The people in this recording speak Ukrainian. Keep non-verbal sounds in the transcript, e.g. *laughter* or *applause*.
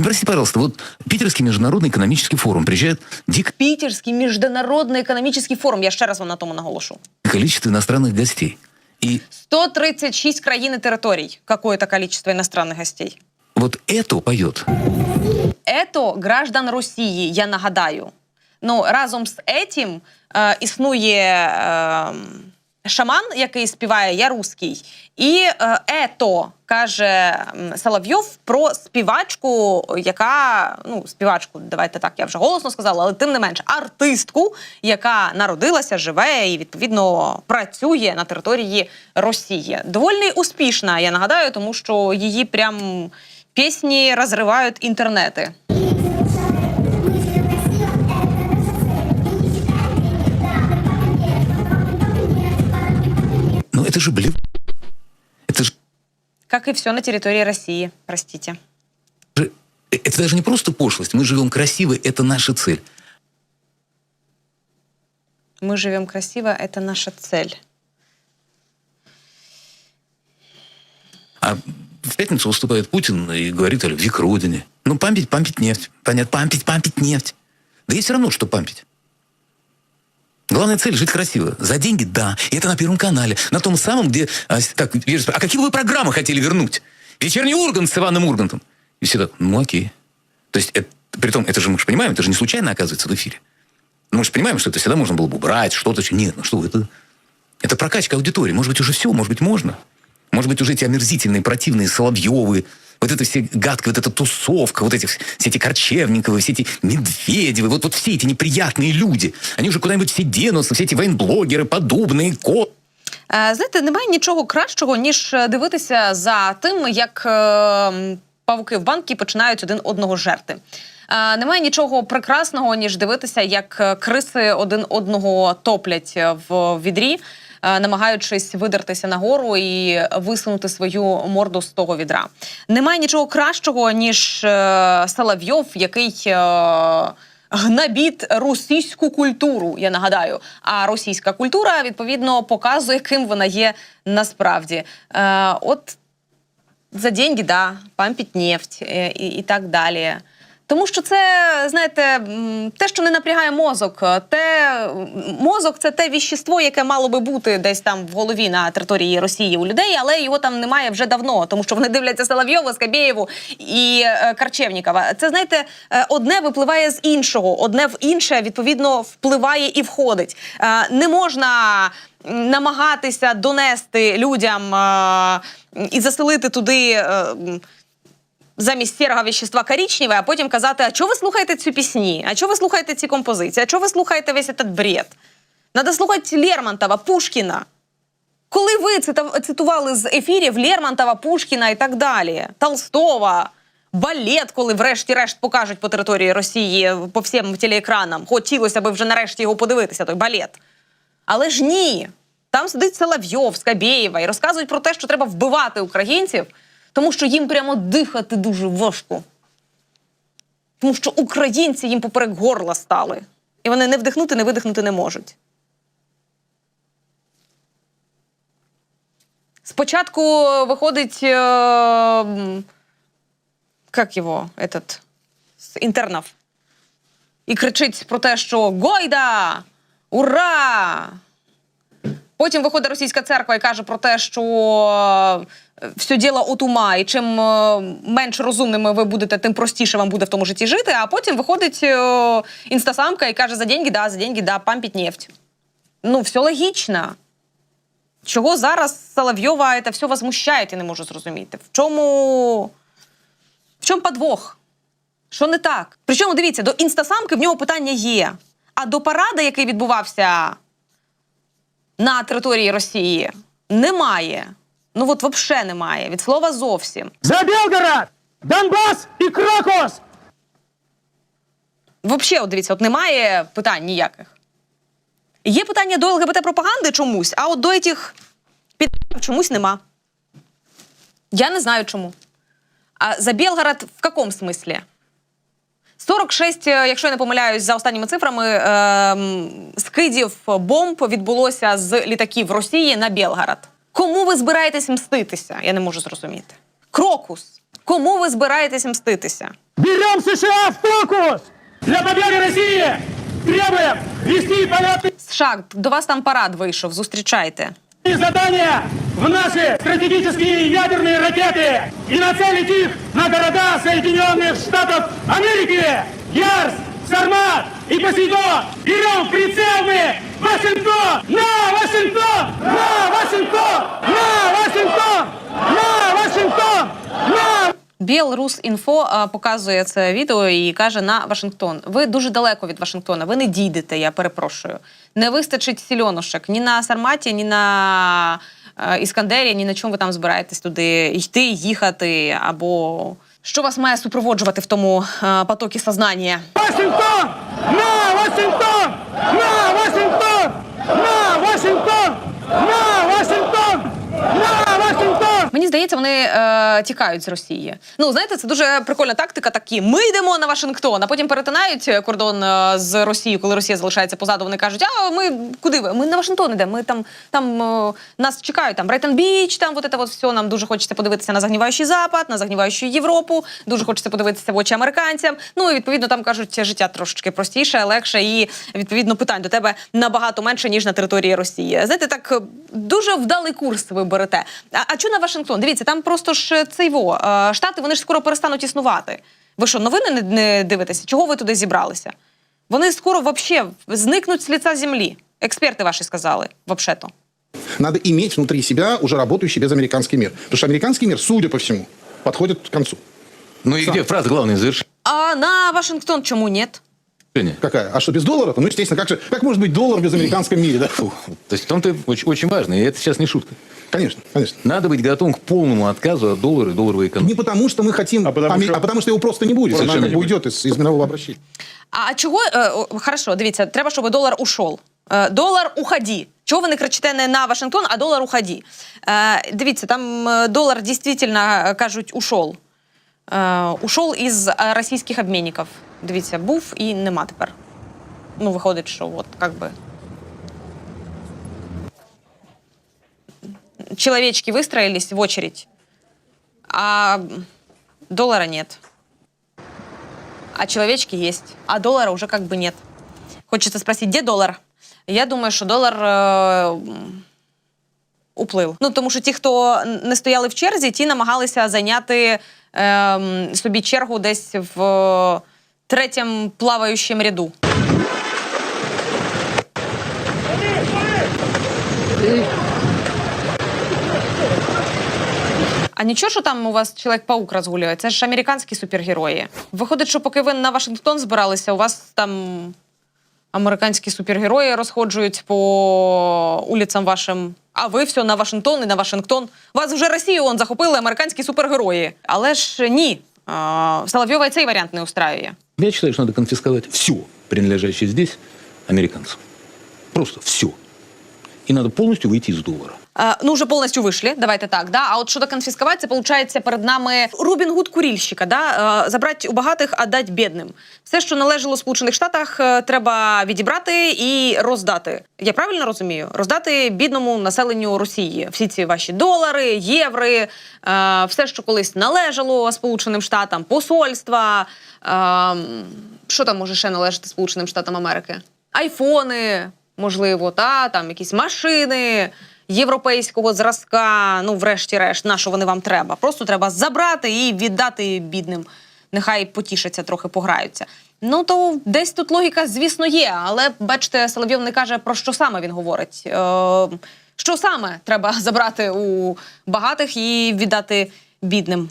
Прости, пожалуйста, вот Питерский международный экономический форум приезжает дикое Пітерський міжнародний економічний форум. Я ще раз вам на тому наголошу. количество иностранных гостей. И 136 країн і територій. Какое-то количество иностранных гостей. вот это поет. Ето граждан Росії, я нагадаю. Ну, разом з етім е, існує е, шаман, який співає Я русський. І е, ето каже Соловйов про співачку, яка ну, співачку, давайте так, я вже голосно сказала, але тим не менш, артистку, яка народилася, живе і відповідно працює на території Росії. Доволі успішна, я нагадаю, тому що її прям пісні розривають інтернети. Это же блин. Это же, Как и все на территории России, простите. это даже не просто пошлость. Мы живем красиво, это наша цель. Мы живем красиво, это наша цель. А в пятницу выступает Путин и говорит о любви к родине. Ну, пампить, пампить нефть. Понятно, пампить, пампить нефть. Да ей все равно, что пампить. Главная цель – жить красиво. За деньги – да. И это на Первом канале. На том самом, где... А, так, а какие бы вы программы хотели вернуть? Вечерний Ургант с Иваном Ургантом. И все так, ну окей. То есть, это, притом, это же мы же понимаем, это же не случайно оказывается в эфире. Мы же понимаем, что это всегда можно было бы убрать, что-то. Нет, ну что это... Это прокачка аудитории. Может быть, уже все, может быть, можно. Может быть, уже эти омерзительные, противные Соловьевы, вот это все гадкие, вот эта тусовка, вот эти, все эти Корчевниковы, все эти Медведевы, вот, вот все эти неприятные люди, они уже куда-нибудь все денутся, все эти военблогеры, подобные, ко... Е, Знаєте, немає нічого кращого, ніж е, дивитися за тим, як е, м, павуки в банки починають один одного жерти. Е, Немає нічого прекрасного, ніж дивитися, як е, криси один одного топлять е, в відрі, е, намагаючись видертися нагору і висунути свою морду з того відра. Немає нічого кращого, ніж е, Соловйов, який. е, гнабіт російську культуру, я нагадаю. А російська культура відповідно показує, ким вона є насправді. Е, от за деньги, да, пампіть нефть е, і, і так далі. Тому що це, знаєте, те, що не напрягає мозок, те мозок це те віщество, яке мало би бути десь там в голові на території Росії у людей, але його там немає вже давно, тому що вони дивляться Соловйова, Скабєєву і е, Карчевнікова. Це знаєте, е, одне випливає з іншого, одне в інше відповідно впливає і входить. Е, не можна намагатися донести людям е, і заселити туди. е, замість сірого вещества коричневе, а потім казати, а чого ви слухаєте ці пісні? А чого ви слухаєте ці композиції? А чого ви слухаєте весь этот бред? Надо слухати Лермонтова, Пушкіна. Коли ви цитували з ефірів Лермонтова, Пушкіна і так далі, Толстого, балет, коли врешті-решт покажуть по території Росії по всім телеекранам, хотілося б вже нарешті його подивитися, той балет. Але ж ні. Там сидить Соловйов, Скабєєва і розказують про те, що треба вбивати українців, тому що їм прямо дихати дуже важко. Тому що українці їм поперек горла стали. І вони не вдихнути, не видихнути не можуть. Спочатку виходить. Е, як його, этот, з інтернів. І кричить про те, що Гойда! Ура! Потім виходить російська церква і каже про те, що е, все діло от ума, і чим е, менш розумними ви будете, тим простіше вам буде в тому житті жити. А потім виходить е, інстасамка і каже: за деньги, да, за деньги, да, пампіть нефть. Ну, все логічно. Чого зараз Соловйова це все возмущає, я не можу зрозуміти. В чому. В чому подвох? Що не так? Причому дивіться, до інстасамки в нього питання є. А до парада, який відбувався на території Росії, немає. Ну от взагалі немає. Від слова зовсім. За Белгород, Донбасс и Крокус! Взагалі, от дивіться, от немає питань ніяких. Є питання до ЛГБТ-пропаганди чомусь, а от до цих під чомусь нема. Я не знаю чому. А за Белгород в якому смислі? 46, е, якщо я не помиляюсь, за останніми цифрами, ем, скидів бомб відбулося з літаків Росії на Белгород. Кому ви збираєтесь мститися? Я не можу зрозуміти. Крокус. Кому ви збираєтесь мститися? Берем США в фокус! Для победы России требуем вести полеты США, до вас там парад вийшов. Зустрічайте. и задания в наши стратегические ядерные ракеты и нацелить их на города Соединенных Штатов Америки! Ярс, Сармат и Посейдон! Берем в прицел мы Вашингтон! На Вашингтон! На Вашингтон! На Вашингтон! На Вашингтон! На Білрус.Інфо а, показує це відео і каже на Вашингтон. Ви дуже далеко від Вашингтона. Ви не дійдете. Я перепрошую. Не вистачить сільонушек ні на Сарматі, ні на е, Іскандері, ні на чому ви там збираєтесь туди йти, їхати або. Що вас має супроводжувати в тому е, потокі сознання? Вашингтон! На Вашингтон! На Вашингтон! На Вашингтон! На Вашингтон! На Вашингтон! Мені здається, вони е, тікають з Росії. Ну знаєте, це дуже прикольна тактика. Такі ми йдемо на Вашингтон, а потім перетинають кордон е, з Росією, коли Росія залишається позаду. Вони кажуть, а ми куди ви? Ми на Вашингтон йдемо. Ми там там е, нас чекають. Там Брайтон Біч, там вот це вот все. Нам дуже хочеться подивитися на загніваючий запад, на загніваючу Європу. Дуже хочеться подивитися в очі американцям. Ну і відповідно там кажуть, життя трошечки простіше, легше, і відповідно питань до тебе набагато менше ніж на території Росії. Знаєте, так е, дуже вдалий курс ви берете. А, а чого на Вашингтон? Дивіться, там просто ж цей во е, штати вони ж скоро перестануть існувати. Ви що, новини не, не дивитеся? Чого ви туди зібралися? Вони скоро вообще зникнуть з лиця землі. Експерти ваші сказали, вообще-то. Надо иметь внутри себя уже работающий безамериканский мир. Потому что американский мир, судя по всему, подходит к концу. Ну и где фраза главное завершение? А на Вашингтон чому нет? Какая? А что, без доллара? Ну, естественно, как же, как может быть доллар в безамериканском мире, да? Фу, то есть в том-то очень, очень важно, и это сейчас не шутка. Конечно, конечно. Надо быть готовым к полному отказу от доллара и долларовой экономики. Не потому, что мы хотим, а потому потому, что- а потому что его просто не будет. Совершенно Она как не бы будет. уйдет из, из мирового обращения. А чого е, о, хорошо, дивіться, треба, щоб долар ушов. Е, долар уходи. Чого ви не кричите не на Вашингтон, а долар уходи? Е, дивіться, там е, долар дійсно е, кажуть ушов. Е, ушов із е, російських обмінників. Дивіться, був і нема тепер. Ну, виходить, що от як би. Человечки выстроились в очередь, а доллара нет. А человечки есть, а доллара уже как бы нет. Хочется спросить, где доллар? Я думаю, що долар е, м, уплив. Ну тому що ті, хто не стояли в черзі, ті намагалися зайняти е, собі чергу десь в е, третьому плаваючому ряду. А нічого, що там у вас чоловік-паук розгулює? Це ж американські супергерої. Виходить, що поки ви на Вашингтон збиралися, у вас там американські супергерої розходжують по улицям вашим. А ви все на Вашингтон і на Вашингтон. Вас вже Росію он захопили американські супергерої. Але ж ні. Соловйова цей варіант не устраює. Я считаю, что надо конфисковать все, принадлежащее здесь, американцам. Просто все. И надо полностью выйти из доллара. Е, ну, вже повністю вийшли, давайте так. Да? А от щодо конфіскувати, це виходить перед нами Робін Гуд курільщика. Да? Е, забрати у багатих, а дати бідним. Все, що належало Сполучених Штатах, е, треба відібрати і роздати. Я правильно розумію? Роздати бідному населенню Росії. Всі ці ваші долари, єври, все, що колись належало Сполученим Штатам, посольства. Що там може ще належати Сполученим Штатам Америки? Айфони, можливо, та там якісь машини європейського зразка. Ну, врешті-решт, на що вони вам треба? Просто треба забрати і віддати бідним. Нехай потішаться, трохи пограються. Ну то десь тут логіка, звісно, є. Але бачите, Соловйов не каже про що саме він говорить. Е, що саме треба *laughs* забрати у багатих і віддати бідним.